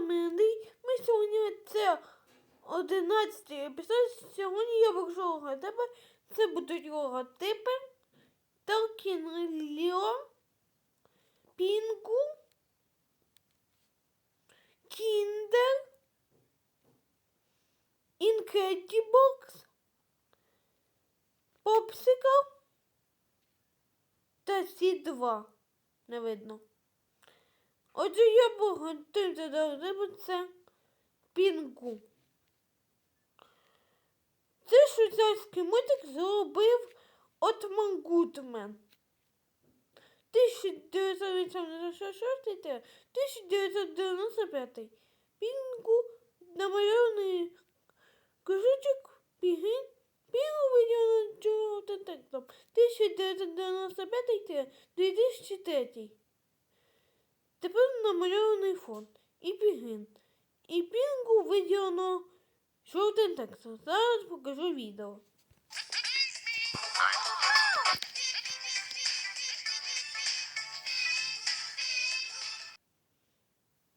вами Ми сьогодні це 11 епізод. Сьогодні я покажу логотипи. Це будуть логотипи Talking Leo, Пінгу, Kinder, Incredibox, Popsicle та Сі2. Не видно. Отже, я багатим задав це пінгу. Це швейцарський мультик зробив Отман Гудмен. 1986 1995 Пінгу намальований кожучок пігін Пінгу виділено жовтим текстом 1995 2003 Тепер намальований фон і пігін. І пінгу виділено жовтим текстом. Зараз покажу відео.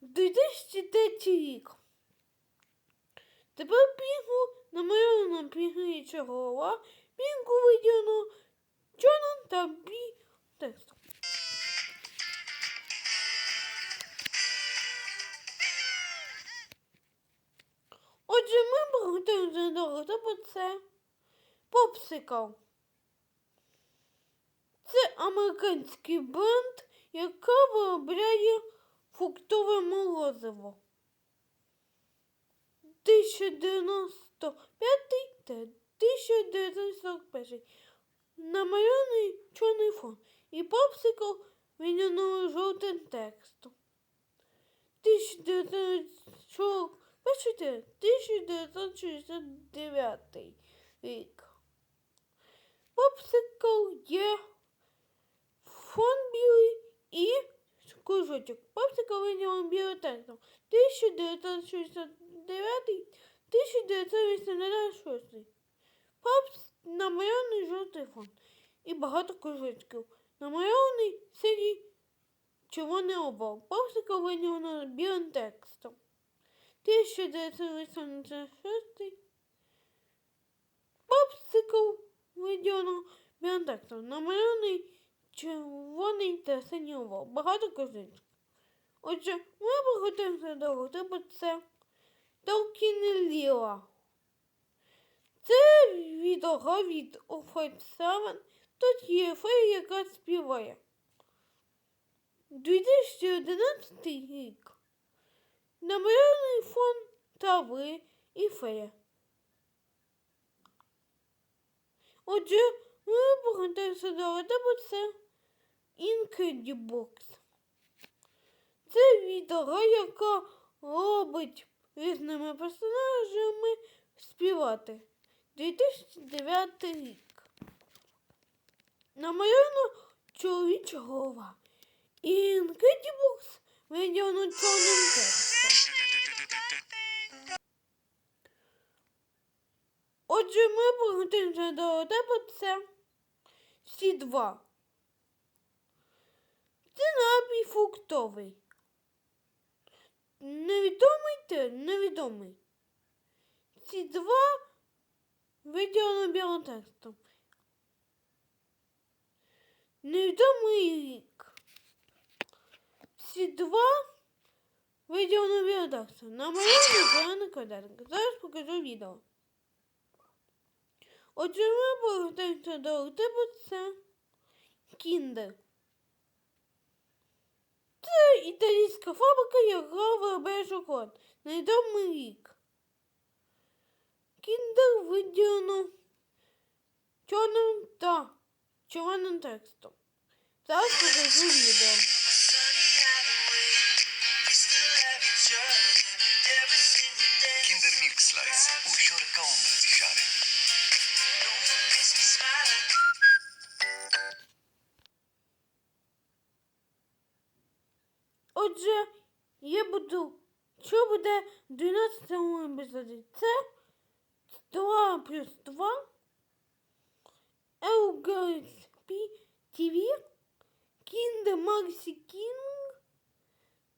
— 2003 рік. Тепер пінгу намальовано пігнича голова, пінгу виділено чорним та бі текстом. Приготуємо задовго тобто це попсикл. Це американський бренд, яка виробляє фруктове морозиво. 1095 та 1941. Намальований чорний фон. І попсикл виняно жовтим текстом. 1940 Бачите, 1969 рік. Попсикл є фон білий і кружочок. Попсикл виняв білий текстом. 1969 1986 Попс намальований жовтий фон. І багато кружочків. Намальований синій червоний обал. Попсикл виняв білим текстом. 1986 Попсикл виділено біантекстом. Намальований червоний та синій овал. Багато козичок. Отже, ми приготуємося до логотипу це Толкінеліла. Це відео від Fight 7. Тут є фея, яка співає. 2011 рік. Намальований фон трави і фея. Отже, ми погантаємося до логотипу це Incredibox. Це відео, яка робить різними персонажами співати. 2009 рік. Намальовано чоловіча голова. Incredibox виділено чорним текстом. Отже, ми приготуємося до тебе це Сі2. Це напій фруктовий. Невідомий те, невідомий. Сі2 виділено білим текстом. Невідомий рік. Сі2 виділено білим текстом. Намалювати зелений квадратик. Зараз покажу відео. Отже, ми повертаємося до тебе це Кіндер. Це італійська фабрика, яка виробляє шоколад. Невідомий рік. Кіндер виділено чорним та червоним текстом. Зараз покажу відео. Отже, я буду. Що буде в 12 епізоді? Це 2 плюс 2. LGSP TV. Kinder Maxi King.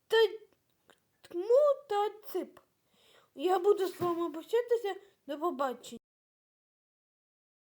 Та Тмут та цип. Я буду з вами прощатися. До побачення.